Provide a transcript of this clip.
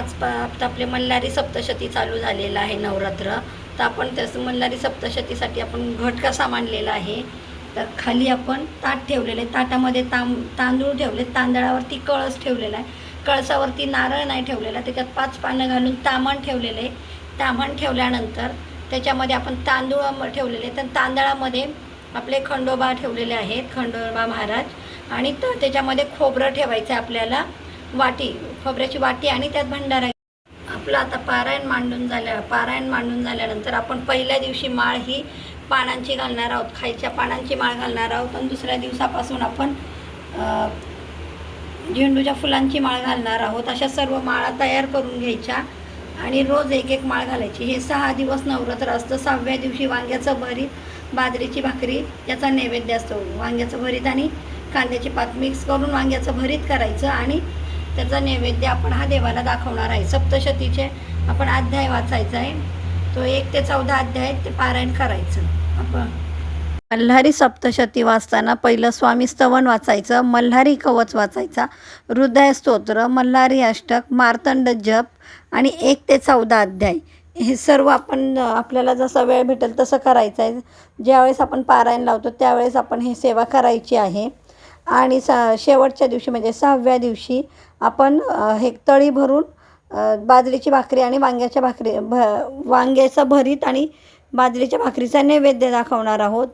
आज प आता आपले मल्हारी सप्तशती चालू झालेलं आहे नवरात्र. तर आपण त्याचं मल्हारी सप्तशतीसाठी आपण घट कसा मांडलेला आहे? तर खाली आपण ताट ठेवलेलं आहे. ताटामध्ये तां तांदूळ ठेवले तांदळावरती कळस ठेवलेला आहे. कळसावरती नारळ नाही ठेवलेला. त्याच्यात पाच पानं घालून तामण ठेवलेलं आहे. तामण ठेवल्यानंतर त्याच्यामध्ये आपण तांदूळ ठेवलेले तर तांदळामध्ये आपले खंडोबा ठेवलेले आहेत. खंडोबा महाराज. आणि त त्याच्यामध्ये खोबरं ठेवायचं आहे आपल्याला. वाटी खोबऱ्याची वाटी आणि त्यात भंडारा. आपलं आता पारायण मांडून झाल्या पारायण मांडून झाल्यानंतर आपण पहिल्या दिवशी माळ ही पानांची घालणार आहोत खायच्या पानांची माळ घालणार आहोत आणि दुसऱ्या दिवसापासून आपण झेंडूच्या फुलांची माळ घालणार आहोत. अशा सर्व माळा तयार करून घ्यायच्या आणि रोज एक एक माळ घालायची. हे सहा दिवस नवरात्र असतं. सहाव्या दिवशी वांग्याचं भरीत बाजरीची भाकरी याचा नैवेद्य असतो. वांग्याचं भरीत आणि कांद्याची पात मिक्स करून वांग्याचं भरीत करायचं आणि त्याचा नैवेद्य आपण हा देवाला दाखवणार आहे. सप्तशतीचे आपण अध्याय वाचायचा आहे. तो एक ते चौदा अध्याय ते पारायण करायचं. आपण मल्हारी सप्तशती वाचताना पहिलं स्वामी स्तवन वाचायचं मल्हारी कवच वाचायचा हृदय स्तोत्र मल्हारी अष्टक मार्तंड जप आणि एक ते चौदा अध्याय. हे सर्व आपण आपल्याला जसा वेळ भेटेल तसं करायचं आहे. ज्यावेळेस आपण पारायण लावतो त्यावेळेस आपण ही सेवा करायची आहे. आणि स शेवटच्या दिवशी म्हणजे सहाव्या दिवशी आपण हे तळी भरून बाजरीची भाकरी आणि वांग्याच्या भाकरी भ वांग्याचं भरीत आणि बाजरीच्या भाकरीचा नैवेद्य दाखवणार आहोत.